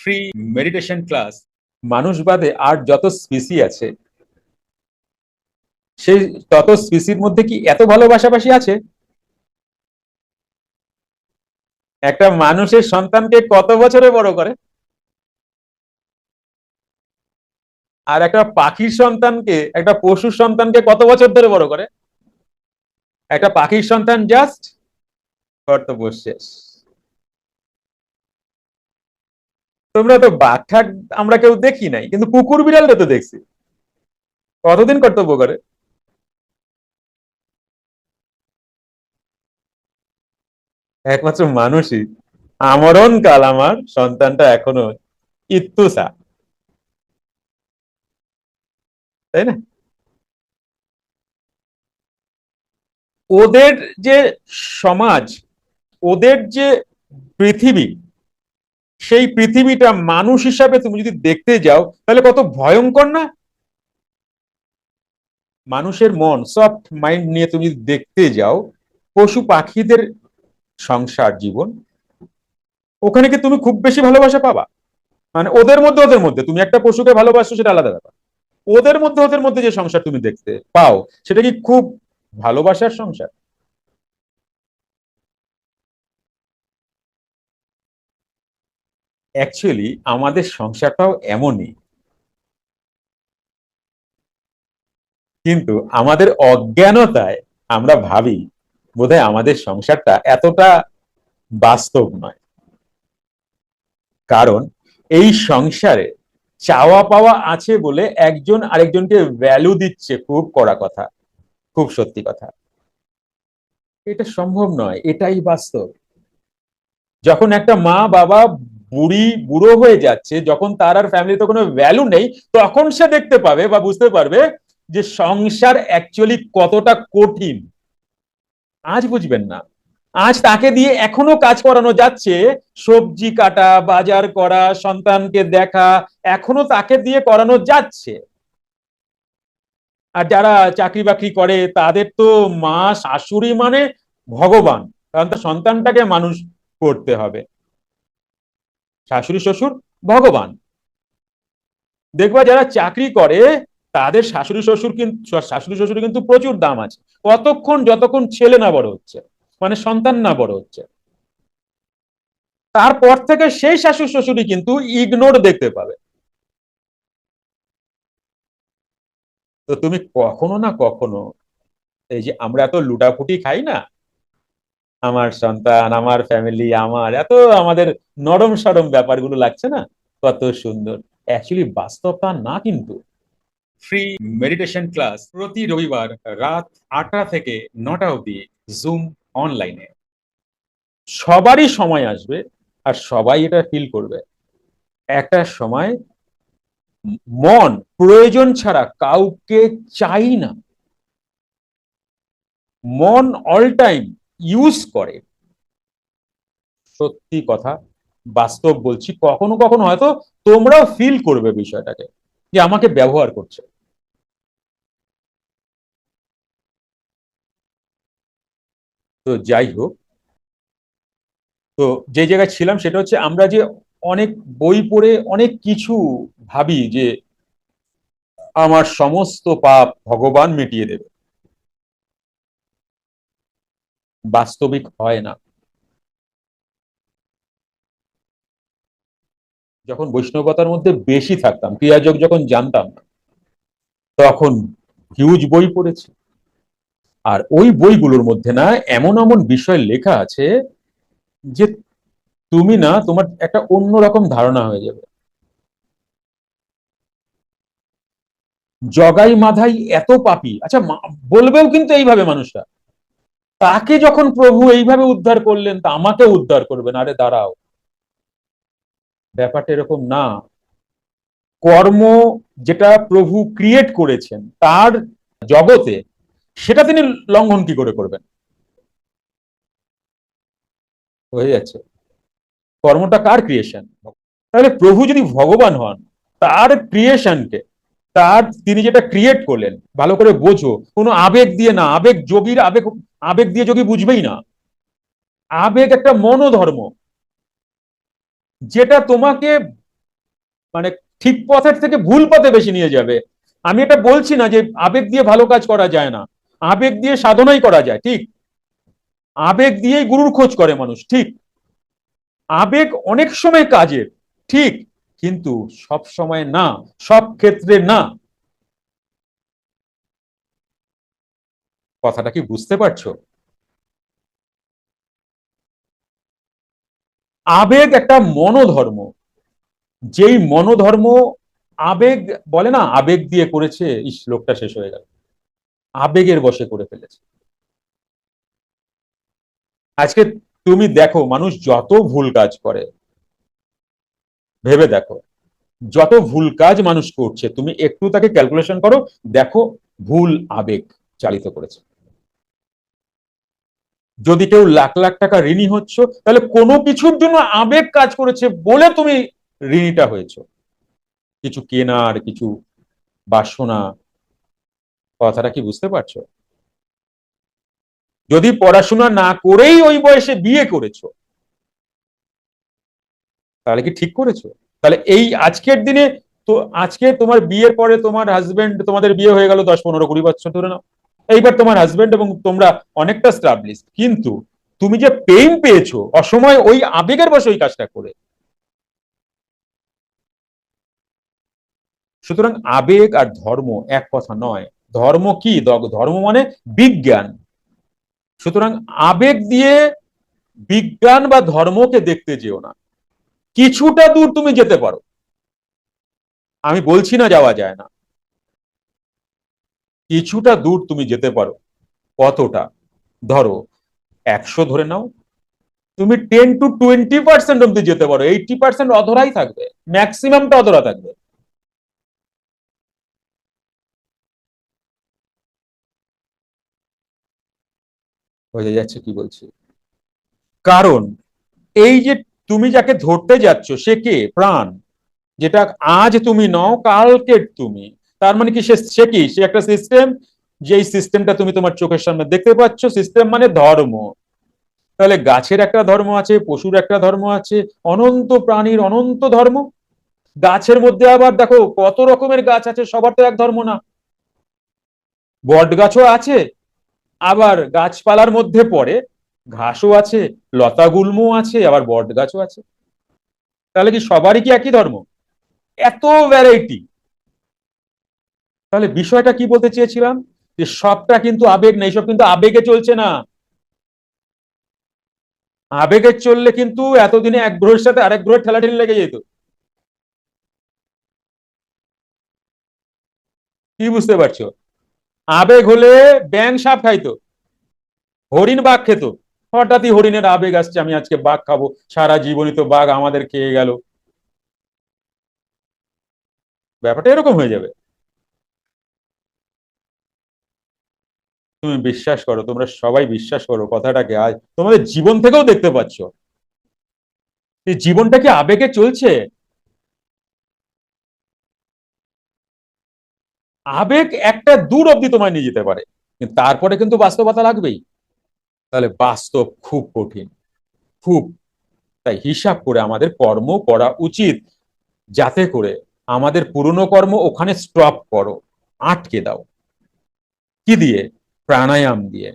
Free meditation class মানুষ বাদে আর যত স্পিসি আছে, সেই তত স্পিসির মধ্যে কি এত ভালোবাসাবাসি আছে? একটা মানুষের সন্তানকে কত বছরে বড় করে? আর একটা পাখির সন্তানকে, একটা পশুর সন্তানকে কত বছর ধরে বড় করে? একটা পাখির সন্তান জাস্ট কর্তব্য শেষ। তোমরা তো বাঘ ঠাক আমরা কেউ দেখি নাই, কিন্তু কুকুর বিড়ালটা তো দেখছি। কতদিন কর্তব্য করে? একমাত্র মানুষই। আমরণ কাল আমার, সন্তানটা এখনও ইত্তুসা। তাই না? ওদের যে সমাজ, ওদের যে পৃথিবী সেই পৃথিবীটা মানুষ হিসাবে তুমি যদি দেখতে যাও, তাহলে কত ভয়ঙ্কর না? মানুষের মন সফট মাইন্ড নিয়ে তুমি যদি দেখতে যাও, পশু পাখিদের সংসার জীবন, ওখানে কি তুমি খুব বেশি ভালোবাসা পাবা? মানে ওদের মধ্যে ওদের মধ্যে। তুমি একটা পশুকে ভালোবাসো, সেটা আলাদা ব্যাপার। ওদের মধ্যে ওদের মধ্যে যে সংসার তুমি দেখতে পাও, সেটা কি খুব ভালোবাসার সংসার? অ্যাকচুয়ালি আমাদের সংসারটাও এমনই। কিন্তু আমাদের অজ্ঞানতায় আমরা ভাবি, বোধহয় আমাদের সংসারটা এতটা বাস্তব নয়। কারণ এই সংসারে চাওয়া পাওয়া আছে বলে একজন আরেকজনকে ভ্যালু দিচ্ছে খুব কড়া কথা, খুব সত্যি কথা। এটা সম্ভব নয়, এটাই বাস্তব। যখন একটা মা বাবা বুড়ি বুড়ো হয়ে যাচ্ছে, যখন তার আর ফ্যামিলিতে কোনো ভ্যালু নেই, তখন সে দেখতে পাবে বা বুঝতে পারবে যে সংসার অ্যাকচুয়ালি কতটা কঠিন। আজ বুঝবেন না। আজ তাকে দিয়ে এখনও কাজ করানো যাচ্ছে, সবজি কাটা, বাজার করা, সন্তানকে দেখা, এখনও তাকে দিয়ে করানো যাচ্ছে। আর যারা চাকরি বাকরি করে, তাদের তো মা, শাশুড়ি মানে ভগবান, কারণ তার সন্তানটাকে মানুষ করতে হবে। শাশুড়ি, শ্বশুর, ভগবান। দেখবা যারা চাকরি করে, তাদের শাশুড়ি, শ্বশুর কিন্তু শাশুড়ি, শ্বশুর কিন্তু প্রচুর দাম আছে। কতক্ষণ, যতক্ষণ ছেলে না বড় হচ্ছে মানে সন্তান না বড় হচ্ছে। তারপর থেকে সেই শাশুড়ি, শ্বশুরই কিন্তু ইগনোর দেখতে পাবে। তো তুমি কখনো না কখনো, এই যে আমরা এত লুটাফুটি খাই না আমার সন্তান, আমার ফ্যামিলি আমার, এত আমাদের নরম সরম ব্যাপারগুলো লাগছে না? কত সুন্দর। অ্যাকচুয়ালি বাস্তবতা না কিন্তু। ফ্রি মেডিটেশন ক্লাস প্রতি রবিবার রাত আটটা থেকে নটা অবধি জুম অনলাইনে সবারই সময় আসবে আর সবাই এটা ফিল করবে। একটা সময় মন প্রয়োজন ছাড়া কাউকে চাই না। মন অল টাইম ইউজ করে। সত্যি কথা, বাস্তব বলছি, কখনো কখনো হয়তো তোমরাও ফিল করবে বিষয়টাকে, যে আমাকে ব্যবহার করছে। তো যাই হোক, তো যে জায়গায় ছিলাম সেটা হচ্ছে আমরা যে অনেক বই পড়ে অনেক কিছু ভাবি যে আমার সমস্ত পাপ ভগবান মিটিয়ে দেবে। বাস্তবিক হয় না। যখন বৈষ্ণবতার মধ্যে বেশি থাকতাম, ক্রিয়াযোগ যখন জানতাম, তখন হিউজ বই পড়েছি। আর ওই বইগুলোর মধ্যে না এমন এমন বিষয় লেখা আছে যে তুমি না তোমার একটা অন্যরকম ধারণা হয়ে যাবে। জগাই মাধাই এত পাপি। আচ্ছা বলবেও কিন্তু এইভাবে মানুষরা। তাকে যখন প্রভু এইভাবে উদ্ধার করলেন, তা আমাকে উদ্ধার করবেন। আরে দাঁড়াও। ব্যাপারটা এরকম না। কর্ম যেটা প্রভু ক্রিয়েট করেছেন, তার জগতে, সেটা তিনি লঙ্ঘন কি করে করবেন? হয়ে যাচ্ছে। কর্মটা কার ক্রিয়েশন তাহলে প্রভু যদি ভগবান হন, তার ক্রিয়েশনকে তার তিনি যেটা ক্রিয়েট করলেন, ভালো করে বোঝো। কোনো আবেগ দিয়ে না, আবেগ যোগীর আবেগ আবেগ দিয়ে যোগী বুঝবেই না। আবেগ একটা মনোধর্ম। যেটা তোমাকে মানে ঠিক পথের থেকে ভুল পথে বেশি নিয়ে যাবে। আমি এটা বলছি না যে আবেগ দিয়ে ভালো কাজ করা যায় না। আবেগ দিয়ে সাধনাই করা যায়, ঠিক। আবেগ দিয়েই গুরুর খোঁজ করে মানুষ, ঠিক। আবেগ অনেক সময় কাজের, ঠিক। কিন্তু সব সময় না, সব ক্ষেত্রে না। কথাটা কি বুঝতে পারছ? আবেগ একটা মনোধর্ম। যেই মনোধর্ম আবেগ, বলে না, আবেগ দিয়ে করেছে এই শ্লোকটা শেষ হয়ে গেল। আবেগের বসে করে ফেলেছে। আজকে তুমি দেখো, মানুষ যত ভুল কাজ করে, ভেবে দেখো, যত ভুল কাজ মানুষ করছে, তুমি একটু তাকে ক্যালকুলেশন করো, দেখো, ভুল আবেগ চালিত করেছে। যদি কেউ লাখ লাখ টাকা ঋণী হচ্ছ, তাহলে কোনো কিছুর জন্য আবেগ কাজ করেছে বলে তুমি ঋণীটা হয়েছ। কিছু কেনার, কিছু বাসনা, কথাটা কি বুঝতে পারছ? যদি পড়াশোনা না করেই ওই বয়সে বিয়ে করেছ, তাহলে কি ঠিক করেছ? তাহলে এই আজকের দিনে তো আজকে তোমার বিয়ের পরে তোমার হাজবেন্ড তোমাদের বিয়ে হয়ে গেল দশ, পনেরো, কুড়ি বছর ধরে নাও। এইবার তোমার হাজবেন্ড এবং তোমরা অনেকটা স্টাবলিশ কিন্তু তুমি যে পেইন পেয়েছ, অসময় ওই আবেগের বসে ওই কাজটা করে। সুতরাং আবেগ আর ধর্ম এক কথা নয়। ধর্ম কি? ধর্ম মানে বিজ্ঞান। সুতরাং আবেগ দিয়ে বিজ্ঞান বা ধর্মকে দেখতে যেও না। কিছুটা দূর তুমি যেতে পারো। আমি বলছি না যাওয়া যায় না। কিছুটা দূর তুমি যেতে পারো। কতটা? ধরো, একশো ধরে নাও। তুমি টেন টু টোয়েন্টি পার্সেন্ট অব্দি যেতে পারো। এইটি পার্সেন্ট অধরাই থাকবে। ম্যাক্সিমামটা অধরা থাকবে। বোঝা যাচ্ছে কি বলছি? কারণ, এই যে তুমি যাকে ধরতে যাচ্ছ, সে কে? প্রাণ। যেটা আজ তুমি নও কালকে তুমি। তার মানে কি সে কি? সে একটা সিস্টেম যেই সিস্টেমটা তুমি তোমার চোখের সামনে দেখতে পাচ্ছ সিস্টেম মানে ধর্ম। তাহলে গাছের একটা ধর্ম আছে, পশুর একটা ধর্ম আছে, অনন্ত প্রাণীর অনন্ত ধর্ম। গাছের মধ্যে আবার দেখো, কত রকমের গাছ আছে, সবার তো এক ধর্ম না। বট গাছও আছে, আবার গাছপালার মধ্যে পড়ে ঘাসও আছে লতা গুল্মও আছে, আবার বট গাছও আছে। তাহলে কি সবারই কি একই ধর্ম? এত ভ্যারাইটি তাহলে বিষয়টা কি বলতে চেয়েছিলাম? যে সবটা কিন্তু আবেগ নেই সব কিন্তু আবেগে চলছে না। আবেগে চললে কিন্তু এতদিনে এক গ্রহের সাথে আরেক গ্রহের ঠেলাঠেলি লেগে যেত। কি বুঝতে পারছ? আবেগ হলে ব্যাং সাপ খাইতো, হরিণ বাঘ খেত। হঠাৎই হরিণের আবেগ আসছে, আমি আজকে বাঘ খাব, সারা জীবনই তো বাঘ আমাদের খেয়ে গেল। ব্যাপারটা এরকম হয়ে যাবে। তুমি বিশ্বাস করো, তোমরা সবাই বিশ্বাস করো কথাটাকে। আজ তোমাদের জীবন থেকেও দেখতে পাচ্ছ। জীবনটা কি আবেগে চলছে? আবেগ একটা দূর অব্দি তোমায় নিয়ে যেতে পারে। তারপরে কিন্তু বাস্তবতা লাগবেই। তাহলে বাস্তব খুব কঠিন। খুব। তাই হিসাব করে আমাদের কর্ম করা উচিত। যাতে করে আমাদের পুরনো কর্ম ওখানে স্টপ করো। আটকে দাও। কি দিয়ে? প্রাণায়াম দিয়ে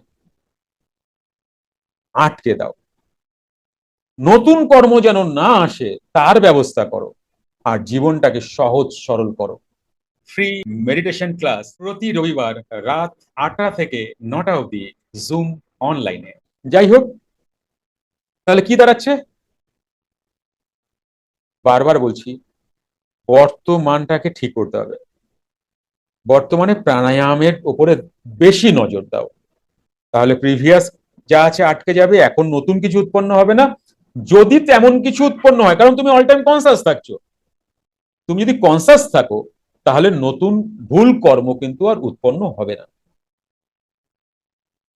আটকে দাও। নতুন কর্ম যেন না আসে, তার ব্যবস্থা করো আর জীবনটাকে সহজ সরল করো। ফ্রি মেডিটেশন ক্লাস প্রতি রবিবার রাত আটটা থেকে নটা অবধি জুম অনলাইনে যাই হোক, তাহলে কি দাঁড়াচ্ছে? বারবার বলছি, বর্তমানটাকে ঠিক করতে হবে। বর্তমানে প্রাণায়ামের উপরে বেশি নজর দাও। তাহলে প্রিভিয়াস যা আছে আটকে যাবে, এখন নতুন কিছু উৎপন্ন হবে না। যদি তেমন কিছু উৎপন্ন হয়, কারণ তুমি অল টাইম কনসাস থাকছো। তুমি যদি কনসাস থাকো, তাহলে নতুন ভুল কর্ম কিন্তু আর উৎপন্ন হবে না।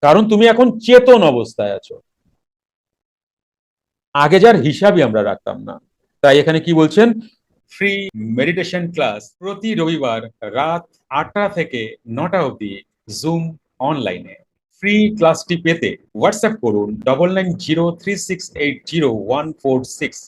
কারণ তুমি এখন চেতন অবস্থায় আছো। আগে যার হিসাবই আমরা রাখতাম না। তাই এখানে কি বলছেন? ফ্রি মেডিটেশন ক্লাস প্রতি রবিবার রাত আটটা থেকে নটা অবধি জুম অনলাইনে ফ্রি ক্লাসটি পেতে হোয়াটসঅ্যাপ করুন double nine zero three six eight zero one four six